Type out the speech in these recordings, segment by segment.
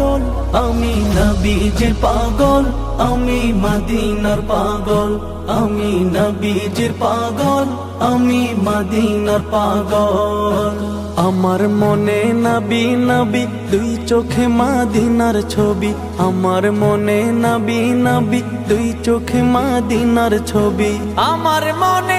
কাজল আমি নবীজির পাগল, আমি মদিনার পাগল, আমি নবীজির পাগল, আমি মদিনার পাগল। আমার মনে নবী নবী, দুই চোখে মাদিনার ছবি। আমার মনে নবী নবী, দুই চোখে মাদিনার ছবি। আমার মনে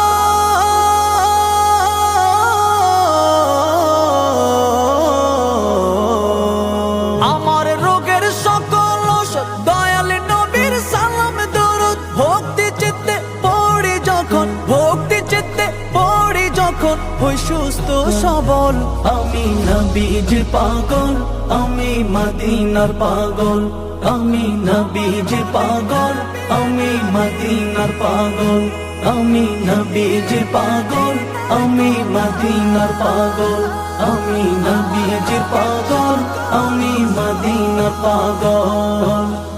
যখন হই সুস্থ সবল। আমি নবীজির পাগল, আমি মদিনার পাগল। আমি নবীজির পাগল, আমি মদিনার পাগল। আমি নবীজির পাগল, আমি মদিনার পাগল। আমি নবীজির পাগল, আমি মদিনার পাগল।